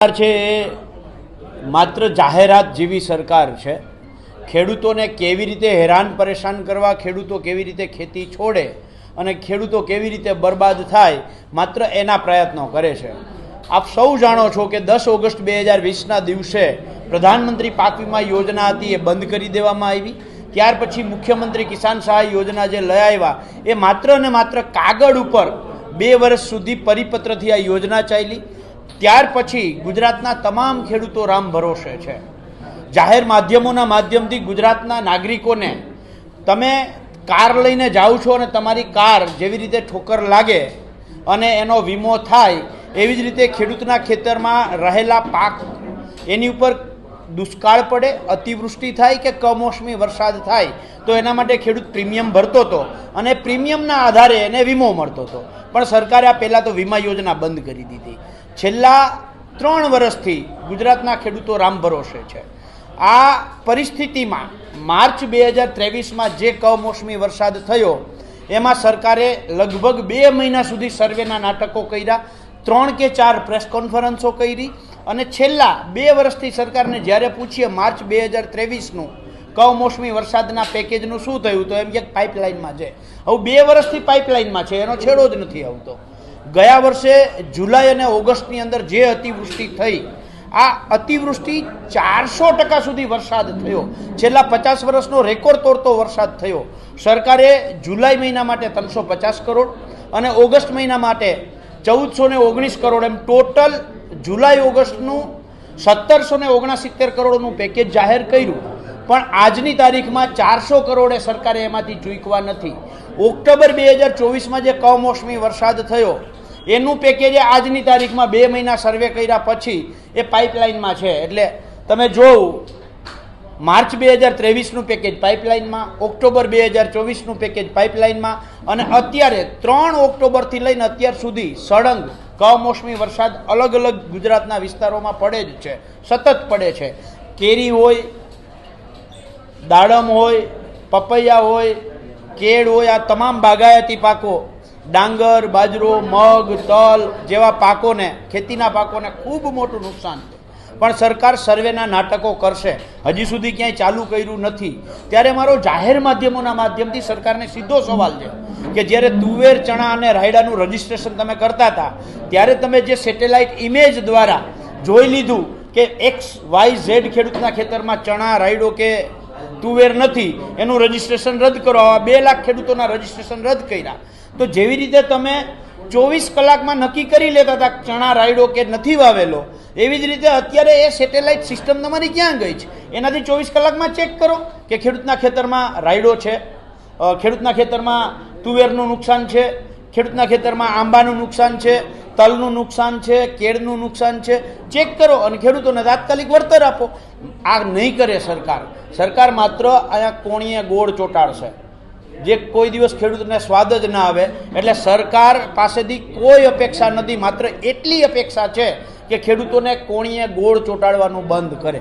સરકાર છે એ માત્ર જાહેરાત જેવી સરકાર છે. ખેડૂતોને કેવી રીતે હેરાન પરેશાન કરવા, ખેડૂતો કેવી રીતે ખેતી છોડે અને ખેડૂતો કેવી રીતે બરબાદ થાય, માત્ર એના પ્રયત્નો કરે છે. આપ સૌ જાણો છો કે દસ ઓગસ્ટ બે હજાર વીસના દિવસે પ્રધાનમંત્રી પાક વીમા યોજના હતી, એ બંધ કરી દેવામાં આવી. ત્યાર પછી મુખ્યમંત્રી કિસાન સહાય યોજના જે લઈ આવ્યા, એ માત્ર ને માત્ર કાગળ ઉપર બે વર્ષ સુધી પરિપત્રથી આ યોજના ચાલી. ત્યાર પછી ગુજરાતના તમામ ખેડૂતો રામ ભરોસે છે. જાહેર માધ્યમોના માધ્યમથી ગુજરાતના નાગરિકોને તમે કાર લઈને જાઓ છો અને તમારી કાર જેવી રીતે ઠોકર લાગે અને એનો વીમો થાય, એવી જ રીતે ખેડૂતના ખેતરમાં રહેલા પાક એની ઉપર દુષ્કાળ પડે, અતિવૃષ્ટિ થાય કે કમોસમી વરસાદ થાય, તો એના માટે ખેડૂત પ્રીમિયમ ભરતો હતો અને પ્રીમિયમના આધારે એને વીમો મળતો હતો. પણ સરકારે આ પહેલાં તો વીમા યોજના બંધ કરી દીધી. છેલ્લા ત્રણ વર્ષથી ગુજરાતના ખેડૂતો રામ ભરોસે છે. આ પરિસ્થિતિમાં માર્ચ બે હજાર ત્રેવીસમાં જે કમોસમી વરસાદ થયો, એમાં સરકારે લગભગ બે મહિના સુધી સર્વેના નાટકો કર્યા, ત્રણ કે ચાર પ્રેસ કોન્ફરન્સો કરી અને છેલ્લા બે વર્ષથી સરકારને જ્યારે પૂછીએ માર્ચ બે હજાર ત્રેવીસનું કમોસમી વરસાદના પેકેજનું શું થયું, તો એમ કે પાઇપલાઇનમાં છે. હવે બે વર્ષથી પાઇપલાઇનમાં છે, એનો છેડો જ નથી આવતો. ગયા વર્ષે જુલાઈ અને ઓગસ્ટની અંદર જે અતિવૃષ્ટિ થઈ, આ અતિવૃષ્ટિ ચારસો ટકા સુધી વરસાદ થયો. છેલ્લા પચાસ વર્ષનો રેકોર્ડ તોડતો વરસાદ થયો. સરકારે જુલાઈ મહિના માટે ત્રણસો પચાસ કરોડ અને ઓગસ્ટ મહિના માટે ચૌદસો ઓગણીસ કરોડ એમ ટોટલ જુલાઈ ઓગસ્ટનું સત્તરસો ને ઓગણસિત્તેર કરોડનું પેકેજ જાહેર કર્યું, પણ આજની તારીખમાં ચારસો કરોડે સરકારે એમાંથી ચૂકવા નથી. ઓક્ટોબર બે હજાર ચોવીસમાં જે કમોસમી વરસાદ થયો, એનું પેકેજ આજની તારીખમાં બે મહિના સર્વે કર્યા પછી એ પાઇપલાઇનમાં છે. એટલે તમે જોવું, માર્ચ બે હજાર ત્રેવીસનું પેકેજ પાઇપલાઇનમાં, ઓક્ટોબર બે હજાર ચોવીસનું પેકેજ પાઇપલાઇનમાં, અને અત્યારે ત્રણ ઓક્ટોબરથી લઈને અત્યાર સુધી સળંગ કમોસમી વરસાદ અલગ અલગ ગુજરાતના વિસ્તારોમાં પડે જ છે, સતત પડે છે. કેરી હોય, દાડમ હોય, પપૈયા હોય, કેળ હોય, આ તમામ બાગાયતી પાકો, ડાંગર, બાજરો, મગ, તલ જેવા પાકોને, ખેતીના પાકોને ખૂબ મોટું નુકસાન છે. પણ સરકાર સર્વેના નાટકો કરશે. હજી સુધી ક્યાંય ચાલુ કર્યું નથી. ત્યારે મારો જાહેર માધ્યમોના માધ્યમથી સરકારને સીધો સવાલ છે. કે જ્યારે તુવેર ચણા અને રાયડાનું રજિસ્ટ્રેશન તમે કરતા હતા, ત્યારે તમે જે સેટેલાઇટ ઇમેજ દ્વારા જોઈ લીધું કે એક્સ, વાય, ઝેડ ખેડૂતના ખેતરમાં ચણા, રાયડો કે તુવેર નથી, એનું રજિસ્ટ્રેશન રદ કરો. આવા બે લાખ ખેડૂતોના રજિસ્ટ્રેશન રદ કર્યા. તો જેવી રીતે તમે ચોવીસ કલાકમાં નક્કી કરી લેતા હતા ચણા, રાયડો કે નથી વાવેલો, એવી જ રીતે અત્યારે એ સેટેલાઇટ સિસ્ટમ તમારી ક્યાં ગઈ છે? એનાથી ચોવીસ કલાકમાં ચેક કરો કે ખેડૂતના ખેતરમાં રાયડો છે ખેડૂતના ખેતરમાં તુવેરનું નુકસાન છે, ખેડૂતના ખેતરમાં આંબાનું નુકસાન છે, તલનું નુકસાન છે, કેળનું નુકસાન છે. ચેક કરો અને ખેડૂતોને તાત્કાલિક વળતર આપો. આ નહીં કરે સરકાર. સરકાર માત્ર અહીંયા કોણીએ ગોળ ચોંટાડશે. જે કોઈ દિવસ ખેડૂતને સ્વાદ જ ના આવે, એટલે સરકાર પાસેથી કોઈ અપેક્ષા નથી, માત્ર એટલી અપેક્ષા છે કે ખેડૂતોને કોણીએ ગોળ ચોંટાડવાનું બંધ કરે.